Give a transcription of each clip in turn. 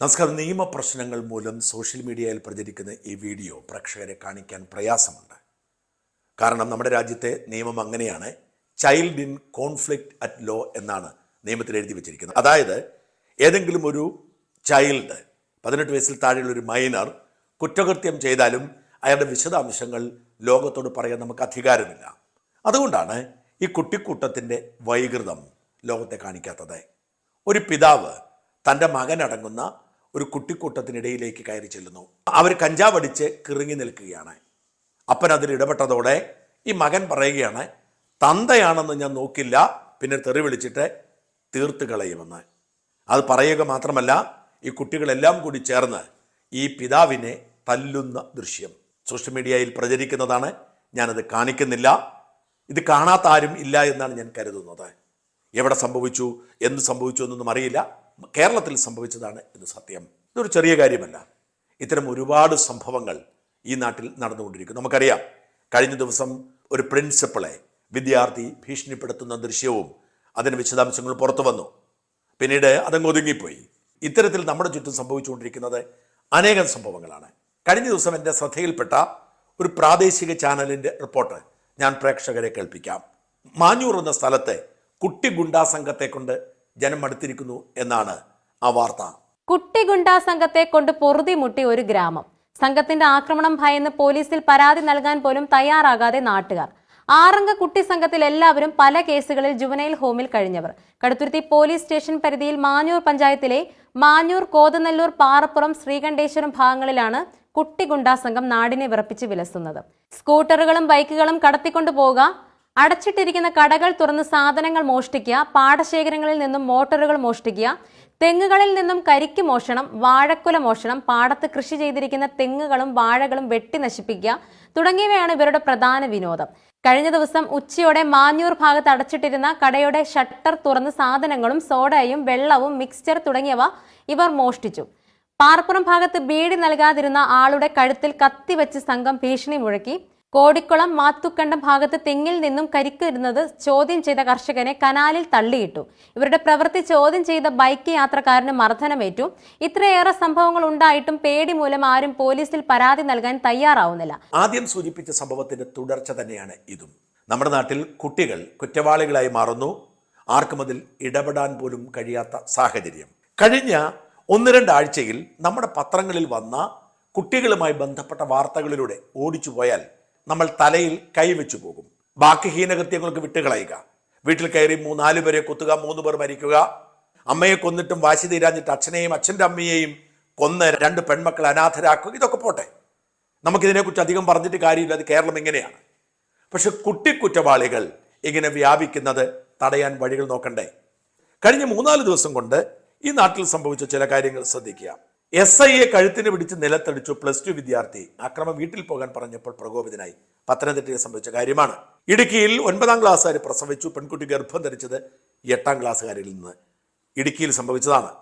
നമസ്കാരം. നിയമപ്രശ്നങ്ങൾ മൂലം സോഷ്യൽ മീഡിയയിൽ പ്രചരിക്കുന്ന ഈ വീഡിയോ പ്രേക്ഷകരെ കാണിക്കാൻ പ്രയാസമുണ്ട്. കാരണം നമ്മുടെ രാജ്യത്തെ നിയമം അങ്ങനെയാണ്. Child in conflict at law എന്നാണ് നിയമത്തിൽ എഴുതി വെച്ചിരിക്കുന്നത്. അതായത് ഏതെങ്കിലും ഒരു ചൈൽഡ് പതിനെട്ട് വയസ്സിൽ താഴെയുള്ള ഒരു മൈനർ കുറ്റകൃത്യം ചെയ്താലും അയാളുടെ വിശദാംശങ്ങൾ ലോകത്തോട് പറയാൻ നമുക്ക് അധികാരമില്ല. അതുകൊണ്ടാണ് ഈ കുട്ടിക്കൂട്ടത്തിന്റെ വൈകൃതം ലോകത്തെ കാണിക്കാത്തത്. ഒരു പിതാവ് തന്റെ മകനടങ്ങുന്ന ഒരു കുട്ടിക്കൂട്ടത്തിനിടയിലേക്ക് കയറി ചെല്ലുന്നു. അവർ കഞ്ചാവ് അടിച്ച് കിറുങ്ങി നിൽക്കുകയാണ്. അപ്പൻ അതിൽ ഇടപെട്ടതോടെ ഈ മകൻ പറയുകയാണ് തന്തയാണെന്ന് ഞാൻ നോക്കില്ല. പിന്നെ തെറി വിളിച്ചിട്ട് തീർത്ത് കളയുമെന്ന്. അത് പറയുക മാത്രമല്ല ഈ കുട്ടികളെല്ലാം കൂടി ചേർന്ന് ഈ പിതാവിനെ തല്ലുന്ന ദൃശ്യം. സോഷ്യൽ മീഡിയയിൽ പ്രചരിക്കുന്നതാണ്. ഞാനത് കാണിക്കുന്നില്ല. ഇത് കാണാത്ത ആരും ഇല്ല എന്നാണ് ഞാൻ കരുതുന്നത്. എവിടെ സംഭവിച്ചു? എന്ത് സംഭവിച്ചു എന്നൊന്നും അറിയില്ല. കേരളത്തിൽ സംഭവിച്ചതാണ് ഇത് സത്യം. ഇതൊരു ചെറിയ കാര്യമല്ല. ഇത്തരം ഒരുപാട് സംഭവങ്ങൾ ഈ നാട്ടിൽ നടന്നുകൊണ്ടിരിക്കുന്നു. നമുക്കറിയാം കഴിഞ്ഞ ദിവസം ഒരു പ്രിൻസിപ്പളെ വിദ്യാർത്ഥി ഭീഷണിപ്പെടുത്തുന്ന ദൃശ്യവും അതിന് വിശദാംശങ്ങൾ പുറത്തു വന്നു. പിന്നീട് അതങ്ങ് ഒതുങ്ങിപ്പോയി. ഇത്തരത്തിൽ നമ്മുടെ ചുറ്റും സംഭവിച്ചുകൊണ്ടിരിക്കുന്നത് അനേകം സംഭവങ്ങളാണ്. കഴിഞ്ഞ ദിവസം എന്റെ ശ്രദ്ധയിൽപ്പെട്ട ഒരു പ്രാദേശിക ചാനലിന്റെ റിപ്പോർട്ട് ഞാൻ പ്രേക്ഷകരെ കേൾപ്പിക്കാം. മാഞ്ഞൂർ എന്ന സ്ഥലത്തെ കുട്ടി ഗുണ്ടാ സംഘത്തെ കൊണ്ട് ജനം മടുത്തിരിക്കുന്നു എന്നാണ് ആ വാർത്ത. കുട്ടി ഗുണ്ടാ സംഘത്തെ കൊണ്ട് പൊറുതി മുട്ടി ഒരു ഗ്രാമം. സംഘത്തിന്റെ ആക്രമണം ഭയന്ന് പോലീസിൽ പരാതി നൽകാൻ പോലും തയ്യാറാകാതെ നാട്ടുകാർ. ആറംഗ കുട്ടി സംഘത്തിൽ എല്ലാവരും പല കേസുകളിൽ ജുവനൈൽ ഹോമിൽ കഴിഞ്ഞവർ. കടുത്തുരുത്തി പോലീസ് സ്റ്റേഷൻ പരിധിയിൽ മാഞ്ഞൂർ പഞ്ചായത്തിലെ മാഞ്ഞൂർ കോതനല്ലൂർ പാറപ്പുറം ശ്രീകണ്ഠേശ്വരം ഭാഗങ്ങളിലാണ് കുട്ടി ഗുണ്ടാ സംഘം നാടിനെ വിറപ്പിച്ച് വിലസുന്നത്. സ്കൂട്ടറുകളും ബൈക്കുകളും കടത്തിക്കൊണ്ടു പോവുക അടച്ചിട്ടിരിക്കുന്ന കടകൾ തുറന്ന് സാധനങ്ങൾ മോഷ്ടിക്കുക പാടശേഖരങ്ങളിൽ നിന്നും മോട്ടോറുകൾ മോഷ്ടിക്കുക തെങ്ങുകളിൽ നിന്നും കരിക്ക് മോഷണം വാഴക്കുല മോഷണം പാടത്ത് കൃഷി ചെയ്തിരിക്കുന്ന തെങ്ങുകളും വാഴകളും വെട്ടി നശിപ്പിക്കുക തുടങ്ങിയവയാണ് ഇവരുടെ പ്രധാന വിനോദം. കഴിഞ്ഞ ദിവസം ഉച്ചയോടെ മാഞ്ഞൂർ ഭാഗത്ത് അടച്ചിട്ടിരുന്ന കടയുടെ ഷട്ടർ തുറന്ന് സാധനങ്ങളും സോഡയും വെള്ളവും മിക്സ്ചർ തുടങ്ങിയവ ഇവർ മോഷ്ടിച്ചു. പാർപ്പുറം ഭാഗത്ത് ബീഡി നൽകാതിരുന്ന ആളുടെ കഴുത്തിൽ കത്തിവെച്ച് സംഘം ഭീഷണി മുഴക്കി. കോടിക്കുളം മാത്തുക്കണ്ടം ഭാഗത്ത് തെങ്ങിൽ നിന്നും കരിക്കരുന്നത് ചോദ്യം ചെയ്ത കർഷകനെ കനാലിൽ തള്ളിയിട്ടു. ഇവരുടെ പ്രവൃത്തി ചോദ്യം ചെയ്ത ബൈക്ക് യാത്രക്കാരന് മർദ്ദനമേറ്റു. ഇത്രയേറെ സംഭവങ്ങൾ ഉണ്ടായിട്ടും പേടി മൂലം ആരും പോലീസിൽ പരാതി നൽകാൻ തയ്യാറാവുന്നില്ല. ആദ്യം സൂചിപ്പിച്ച സംഭവത്തിന്റെ തുടർച്ച തന്നെയാണ് ഇതും. നമ്മുടെ നാട്ടിൽ കുട്ടികൾ കുറ്റവാളികളായി മാറുന്നു. ആർക്കും അതിൽ ഇടപെടാൻ പോലും കഴിയാത്ത സാഹചര്യം. കഴിഞ്ഞ ഒന്ന് രണ്ടാഴ്ചയിൽ നമ്മുടെ പത്രങ്ങളിൽ വന്ന കുട്ടികളുമായി ബന്ധപ്പെട്ട വാർത്തകളിലൂടെ ഓടിച്ചു പോയാൽ നമ്മൾ തലയിൽ കൈവച്ചു പോകും. ബാക്കി ഹീനകൃത്യങ്ങൾക്ക് വിട്ടുകളയുക വീട്ടിൽ കയറി മൂന്നാൽ പേരെ കുത്തുക മൂന്ന് പേർ മരിക്കുക. അമ്മയെ കൊന്നിട്ടും വാശി തീരാഞ്ഞിട്ട് അച്ഛനെയും അച്ഛന്റെ അമ്മയെയും കൊന്ന് രണ്ട് പെൺമക്കളെ അനാഥരാക്കുക. ഇതൊക്കെ പോട്ടെ. നമുക്കിതിനെക്കുറിച്ച് അധികം പറഞ്ഞിട്ട് കാര്യമില്ല. അത് കേരളം ഇങ്ങനെയാണ്. പക്ഷെ കുട്ടിക്കുറ്റവാളികൾ ഇങ്ങനെ വ്യാപിക്കുന്നത് തടയാൻ വഴികൾ നോക്കണ്ടേ? കഴിഞ്ഞ മൂന്നാൽ ദിവസം കൊണ്ട് ഈ നാട്ടിൽ സംഭവിച്ച ചില കാര്യങ്ങൾ ശ്രദ്ധിക്കുക. എസ് ഐ എ കഴുത്തിന് പിടിച്ച് നിലത്തടിച്ചു പ്ലസ് ടു വിദ്യാർത്ഥി. അക്രമം വീട്ടിൽ പോകാൻ പറഞ്ഞപ്പോൾ പ്രകോപിതനായി. പത്തനംതിട്ടയിൽ സംഭവിച്ച കാര്യമാണ്. ഇടുക്കിയിൽ ഒൻപതാം ക്ലാസ്സുകാർ പ്രസവിച്ചു. പെൺകുട്ടി ഗർഭം ധരിച്ചത് എട്ടാം ക്ലാസ്സുകാരിൽ നിന്ന്. ഇടുക്കിയിൽ സംഭവിച്ചതാണ്.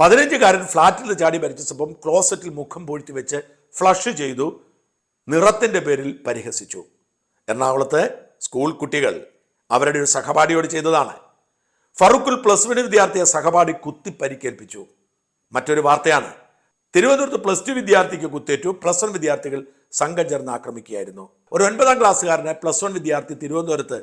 പതിനഞ്ചുകാരൻ ഫ്ളാറ്റിൽ ചാടി മരിച്ച സംഭവം ക്ലോസറ്റിൽ മുഖം പൂഴ്ത്തി വെച്ച് ഫ്ലഷ് ചെയ്തു. നിറത്തിന്റെ പേരിൽ പരിഹസിച്ചു. എറണാകുളത്ത് സ്കൂൾ കുട്ടികൾ അവരുടെ ഒരു സഹപാഠിയോട് ചെയ്തതാണ്. ഫറൂഖുൽ പ്ലസ് വൺ വിദ്യാർത്ഥിയെ സഹപാഠി കുത്തി പരിക്കേൽപ്പിച്ചു മറ്റൊരു വാർത്തയാണ്. തിരുവനന്തപുരത്ത് പ്ലസ് ടു വിദ്യാർത്ഥിക്ക് കുത്തേറ്റു. പ്ലസ് വൺ വിദ്യാർത്ഥികൾ സംഘം ചേർന്ന് ആക്രമിക്കുകയായിരുന്നു. ഒരു ഒൻപതാം ക്ലാസ്സുകാരനെ പ്ലസ് വൺ വിദ്യാർത്ഥി തിരുവനന്തപുരത്ത്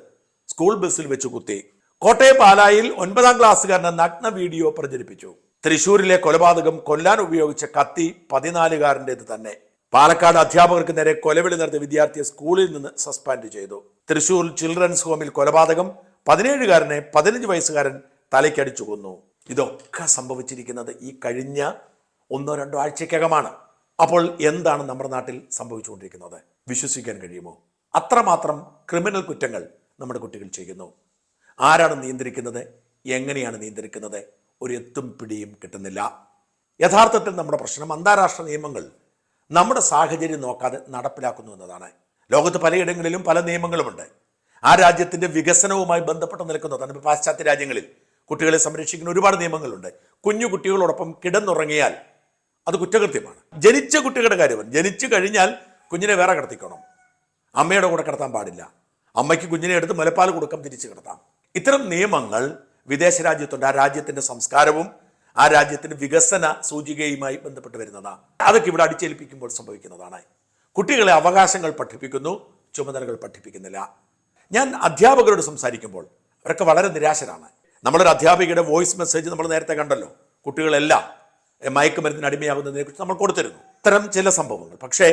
സ്കൂൾ ബസ്സിൽ വെച്ച് കുത്തി. കോട്ടയം പാലായിൽ ഒൻപതാം ക്ലാസ്സുകാരനെ നഗ്ന വീഡിയോ പ്രചരിപ്പിച്ചു. തൃശൂരിലെ കൊലപാതകം കൊല്ലാൻ ഉപയോഗിച്ച കത്തി പതിനാലുകാരന്റെത് തന്നെ. പാലക്കാട് അധ്യാപകർക്ക് നേരെ കൊലവിളി നടത്തിയ വിദ്യാർത്ഥിയെ സ്കൂളിൽ നിന്ന് സസ്പെൻഡ് ചെയ്തു. തൃശൂർ ചിൽഡ്രൻസ് ഹോമിൽ കൊലപാതകം പതിനേഴുകാരനെ പതിനഞ്ച് വയസ്സുകാരൻ തലയ്ക്കടിച്ചു കൊന്നു. ഇതൊക്കെ സംഭവിച്ചിരിക്കുന്നത് ഈ കഴിഞ്ഞ ഒന്നോ രണ്ടോ ആഴ്ചയ്ക്കകമാണ്. അപ്പോൾ എന്താണ് നമ്മുടെ നാട്ടിൽ സംഭവിച്ചുകൊണ്ടിരിക്കുന്നത്? വിശ്വസിക്കാൻ കഴിയുമോ? അത്രമാത്രം ക്രിമിനൽ കുറ്റങ്ങൾ നമ്മുടെ കുട്ടികൾ ചെയ്യുന്നു. ആരാണ് നിയന്ത്രിക്കുന്നത്? എങ്ങനെയാണ് നിയന്ത്രിക്കുന്നത്? ഒരു എത്തും പിടിയും കിട്ടുന്നില്ല. യഥാർത്ഥത്തിൽ നമ്മുടെ പ്രശ്നം അന്താരാഷ്ട്ര നിയമങ്ങൾ നമ്മുടെ സാഹചര്യം നോക്കാതെ നടപ്പിലാക്കുന്നു എന്നതാണ്. ലോകത്ത് പലയിടങ്ങളിലും പല നിയമങ്ങളുമുണ്ട്. ആ രാജ്യത്തിന്റെ വികസനവുമായി ബന്ധപ്പെട്ട് നിൽക്കുന്നതാണ് ഇപ്പോൾ പാശ്ചാത്യ രാജ്യങ്ങളിൽ കുട്ടികളെ സംരക്ഷിക്കുന്ന ഒരുപാട് നിയമങ്ങളുണ്ട്. കുഞ്ഞു കുട്ടികളോടൊപ്പം കിടന്നുറങ്ങിയാൽ അത് കുറ്റകൃത്യമാണ്. ജനിച്ച കുട്ടികളുടെ കാര്യം ജനിച്ചു കഴിഞ്ഞാൽ കുഞ്ഞിനെ വേറെ കിടത്തിക്കണം. അമ്മയുടെ കൂടെ കിടത്താൻ പാടില്ല. അമ്മയ്ക്ക് കുഞ്ഞിനെ എടുത്ത് മുലപ്പാൽ കൊടുക്കാം തിരിച്ചു കിടത്താം. ഇത്തരം നിയമങ്ങൾ വിദേശ രാജ്യത്തുണ്ട്. ആ രാജ്യത്തിന്റെ സംസ്കാരവും ആ രാജ്യത്തിന്റെ വികസന സൂചികയുമായി ബന്ധപ്പെട്ട് വരുന്നതാണ് അതൊക്കെ ഇവിടെ അടിച്ചേൽപ്പിക്കുമ്പോൾ സംഭവിക്കുന്നതാണ്. കുട്ടികളെ അവകാശങ്ങൾ പഠിപ്പിക്കുന്നു ചുമതലകൾ പഠിപ്പിക്കുന്നില്ല. ഞാൻ അധ്യാപകരോട് സംസാരിക്കുമ്പോൾ അവരൊക്കെ വളരെ നിരാശരാണ്. നമ്മളൊരു അധ്യാപികയുടെ വോയിസ് മെസ്സേജ് നമ്മൾ നേരത്തെ കണ്ടല്ലോ. കുട്ടികളെല്ലാം മയക്കുമരുന്നിന് അടിമയാകുന്നതിനെ കുറിച്ച് നമ്മൾ കൊടുത്തിരുന്നു. ഇത്തരം ചില സംഭവങ്ങൾ. പക്ഷേ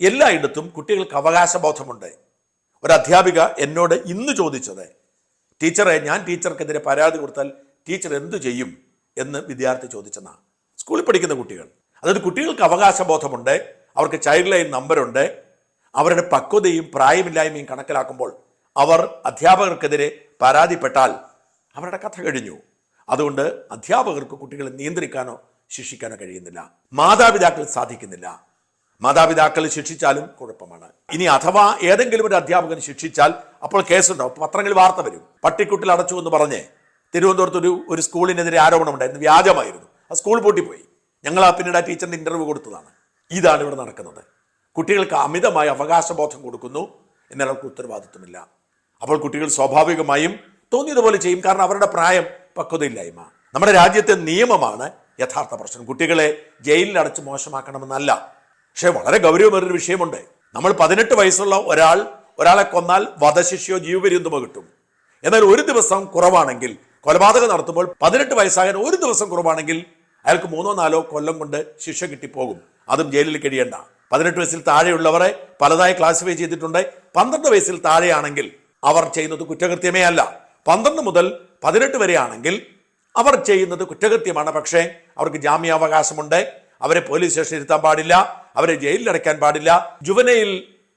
എല്ലായിടത്തും കുട്ടികൾക്ക് അവകാശബോധമുണ്ട്. ഒരു അധ്യാപിക എന്നോട് ഇന്ന് ചോദിച്ചത് ടീച്ചറെ ഞാൻ ടീച്ചർക്കെതിരെ പരാതി കൊടുത്താൽ ടീച്ചർ എന്തു ചെയ്യും? എന്ന് വിദ്യാർത്ഥി ചോദിച്ചെന്നാണ് സ്കൂളിൽ പഠിക്കുന്ന കുട്ടികൾ. അതായത് കുട്ടികൾക്ക് അവകാശബോധമുണ്ട് അവർക്ക് ചൈൽഡ് ലൈൻ നമ്പറുണ്ട് അവരുടെ പക്വതയും പ്രായമില്ലായ്മയും കണക്കിലാക്കുമ്പോൾ അവർ അധ്യാപകർക്കെതിരെ പരാതിപ്പെട്ടാൽ അവരുടെ കഥ കഴിഞ്ഞു. അതുകൊണ്ട് അധ്യാപകർക്ക് കുട്ടികളെ നിയന്ത്രിക്കാനോ ശിക്ഷിക്കാനോ കഴിയുന്നില്ല. മാതാപിതാക്കൾ സാധിക്കുന്നില്ല. മാതാപിതാക്കൾ ശിക്ഷിച്ചാലും കുഴപ്പമാണ്. ഇനി അഥവാ ഏതെങ്കിലും ഒരു അധ്യാപകൻ ശിക്ഷിച്ചാൽ അപ്പോൾ കേസുണ്ടാവും. പത്രങ്ങളിൽ വാർത്ത വരും. പട്ടിക്കുട്ടിൽ അടച്ചു എന്ന് പറഞ്ഞ് തിരുവനന്തപുരത്ത് ഒരു ഒരു സ്കൂളിനെതിരെ ആരോപണം ഉണ്ടായിരുന്നു. വ്യാജമായിരുന്നു. ആ സ്കൂൾ പൂട്ടിപ്പോയി. ഞങ്ങൾ ആ പിന്നീട് ആ ടീച്ചറിന്റെ ഇന്റർവ്യൂ കൊടുത്തതാണ്. ഇതാണ് ഇവിടെ നടക്കുന്നത്. കുട്ടികൾക്ക് അമിതമായ അവകാശബോധം കൊടുക്കുന്നു എന്നാൽ അവർക്ക് ഉത്തരവാദിത്വമില്ല. അപ്പോൾ കുട്ടികൾ സ്വാഭാവികമായും തോന്നിയതുപോലെ ചെയ്യും. കാരണം അവരുടെ പ്രായം പക്വതയില്ലായ്മ. നമ്മുടെ രാജ്യത്തെ നിയമമാണ് യഥാർത്ഥ പ്രശ്നം. കുട്ടികളെ ജയിലിൽ അടച്ച് മോശമാക്കണമെന്നല്ല. പക്ഷേ വളരെ ഗൗരവമേറിയൊരു വിഷയമുണ്ട്. നമ്മൾ പതിനെട്ട് വയസ്സുള്ള ഒരാൾ ഒരാളെ കൊന്നാൽ വധശിക്ഷയോ ജീവപര്യന്തമോ കിട്ടും. എന്നാൽ ഒരു ദിവസം കുറവാണെങ്കിൽ കൊലപാതകം നടത്തുമ്പോൾ പതിനെട്ട് വയസ്സാകാൻ ഒരു ദിവസം കുറവാണെങ്കിൽ അയാൾക്ക് മൂന്നോ നാലോ കൊല്ലം കൊണ്ട് ശിക്ഷ കിട്ടിപ്പോകും. അതും ജയിലിൽ കഴിയേണ്ട. പതിനെട്ട് വയസ്സിൽ താഴെയുള്ളവരെ പലതായി ക്ലാസിഫൈ ചെയ്തിട്ടുണ്ട്. പന്ത്രണ്ട് വയസ്സിൽ താഴെയാണെങ്കിൽ അവർ ചെയ്യുന്നത് കുറ്റകൃത്യമേ അല്ല. പന്ത്രണ്ട് മുതൽ പതിനെട്ട് വരെയാണെങ്കിൽ അവർ ചെയ്യുന്നത് കുറ്റകൃത്യമാണ്. പക്ഷേ അവർക്ക് ജാമ്യാവകാശമുണ്ട്. അവരെ പോലീസ് സ്റ്റേഷനിൽ ഇരുത്താൻ പാടില്ല. അവരെ ജയിലിൽ അടയ്ക്കാൻ പാടില്ല. ജുവനയിൽ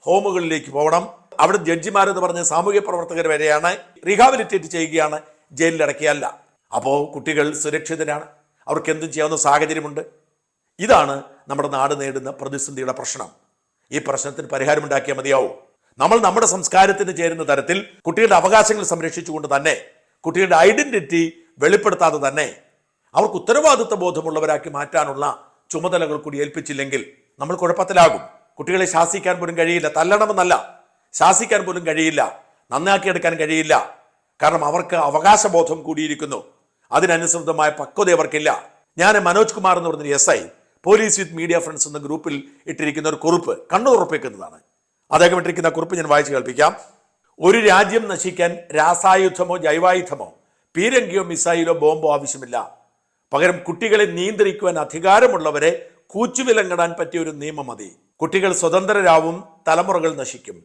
ഹോമുകളിലേക്ക് പോകണം അവിടെ ജഡ്ജിമാരെന്ന് പറഞ്ഞ സാമൂഹ്യ പ്രവർത്തകർ വരെയാണ് റീഹാബിലിറ്റേറ്റ് ചെയ്യുകയാണ് ജയിലിൽ അടയ്ക്കുകയല്ല അപ്പോൾ കുട്ടികൾ സുരക്ഷിതരാണ്. അവർക്ക് എന്തും ചെയ്യാവുന്ന സാഹചര്യമുണ്ട്. ഇതാണ് നമ്മുടെ നാട് നേടുന്ന പ്രതിസന്ധിയുടെ പ്രശ്നം. ഈ പ്രശ്നത്തിന് പരിഹാരമുണ്ടാക്കിയാൽ മതിയാവും. നമ്മൾ നമ്മുടെ സംസ്കാരത്തിന് ചേരുന്ന തരത്തിൽ കുട്ടികളുടെ അവകാശങ്ങൾ സംരക്ഷിച്ചുകൊണ്ട് തന്നെ കുട്ടികളുടെ ഐഡന്റിറ്റി വെളിപ്പെടുത്താതെ തന്നെ അവർക്ക് ഉത്തരവാദിത്വ ബോധമുള്ളവരാക്കി മാറ്റാനുള്ള ചുമതലകൾ കൂടി ഏൽപ്പിച്ചില്ലെങ്കിൽ നമ്മൾ കുഴപ്പത്തിലാകും. കുട്ടികളെ ശാസിക്കാൻ പോലും കഴിയില്ല. തല്ലണമെന്നല്ല. ശാസിക്കാൻ പോലും കഴിയില്ല. നന്നാക്കിയെടുക്കാൻ കഴിയില്ല. കാരണം അവർക്ക് അവകാശബോധം കൂടിയിരിക്കുന്നു. അതിനനുസൃതമായ പക്വത അവർക്കില്ല. ഞാൻ മനോജ് കുമാർ എന്ന് പറഞ്ഞ S I police with media friends എന്ന ഗ്രൂപ്പിൽ ഇട്ടിരിക്കുന്ന ഒരു കുറിപ്പ് കണ്ണുറപ്പിക്കുന്നതാണ്. അദ്ദേഹം ഇട്ടിരിക്കുന്ന കുറിപ്പ് ഞാൻ വായിച്ചു കേൾപ്പിക്കാം. ഒരു രാജ്യം നശിക്കാൻ രാസായുധമോ ജൈവായുധമോ പീരങ്കിയോ മിസൈലോ ബോംബോ ആവശ്യമില്ല. പകരം കുട്ടികളെ നിയന്ത്രിക്കുവാൻ അധികാരമുള്ളവരെ കൂച്ചുവിലങ്ങിടാൻ പറ്റിയ ഒരു നിയമം മതി. കുട്ടികൾ സ്വതന്ത്രരാവും തലമുറകൾ നശിക്കും.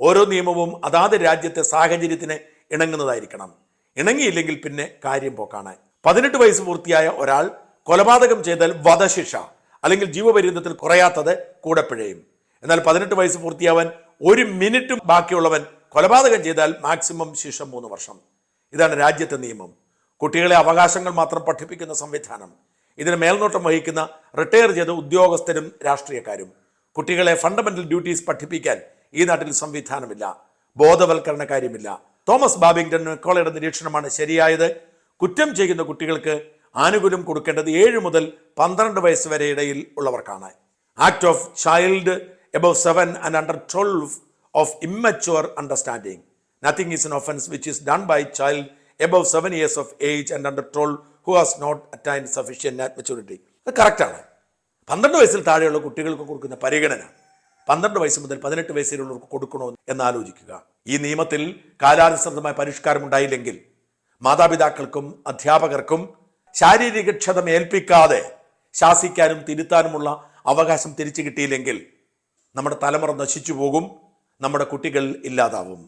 ഓരോ നിയമവും അതാത് രാജ്യത്തെ സാഹചര്യത്തിന് ഇണങ്ങുന്നതായിരിക്കണം. ഇണങ്ങിയില്ലെങ്കിൽ പിന്നെ കാര്യം പോക്കാണ്. പതിനെട്ട് വയസ്സ് പൂർത്തിയായ ഒരാൾ കൊലപാതകം ചെയ്താൽ വധശിക്ഷ അല്ലെങ്കിൽ ജീവപര്യന്തത്തിൽ കുറയാത്തത് കൂടെ പിഴയും എന്നാൽ പതിനെട്ട് വയസ്സ് പൂർത്തിയാവാൻ ഒരു മിനിറ്റും ബാക്കിയുള്ളവൻ കൊലപാതകം ചെയ്താൽ മാക്സിമം ശിക്ഷ മൂന്ന് വർഷം. ഇതാണ് രാജ്യത്തെ നിയമം. കുട്ടികളെ അവകാശങ്ങൾ മാത്രം പഠിപ്പിക്കുന്ന സംവിധാനം. ഇതിന് മേൽനോട്ടം വഹിക്കുന്ന റിട്ടയർ ചെയ്ത ഉദ്യോഗസ്ഥരും രാഷ്ട്രീയക്കാരും. കുട്ടികളെ ഫണ്ടമെന്റൽ ഡ്യൂട്ടീസ് പഠിപ്പിക്കാൻ ഈ നാട്ടിൽ സംവിധാനമില്ല. ബോധവൽക്കരണ കാര്യമില്ല തോമസ് ബാബിംഗ്ടൺ മെക്കോളയുടെ നിരീക്ഷണമാണ് ശരിയായത്. കുറ്റം ചെയ്യുന്ന കുട്ടികൾക്ക് ആനുകൂല്യം കൊടുക്കേണ്ടത് ഏഴ് മുതൽ പന്ത്രണ്ട് വയസ്സ് വരെ ഇടയിൽ ഉള്ളവർക്കാണ്. Act of child above seven and under twelve of immature understanding nothing is an offence which is done by child above seven years of age and under twelve who has not attain sufficient maturity അത് കറക്റ്റാണ് പന്ത്രണ്ട് വയസ്സിൽ താഴെയുള്ള കുട്ടികൾക്ക് കൊടുക്കുന്ന പരിഗണന പന്ത്രണ്ട് വയസ്സ് മുതൽ പതിനെട്ട് വയസ്സിലുള്ളവർക്ക് കൊടുക്കണോ എന്ന് ആലോചിക്കുക. ഈ നിയമത്തിൽ കാലാനുസൃതമായ പരിഷ്കാരം ഉണ്ടായില്ലെങ്കിൽ മാതാപിതാക്കൾക്കും അധ്യാപകർക്കും ശാരീരിക ക്ഷതം ഏൽപ്പിക്കാതെ ശാസിക്കാനും തിരുത്താനുമുള്ള അവകാശം തിരിച്ചു കിട്ടിയില്ലെങ്കിൽ നമ്മുടെ തലമുറ നശിച്ചു പോകും നമ്മുടെ കുട്ടികൾ ഇല്ലാതാവും.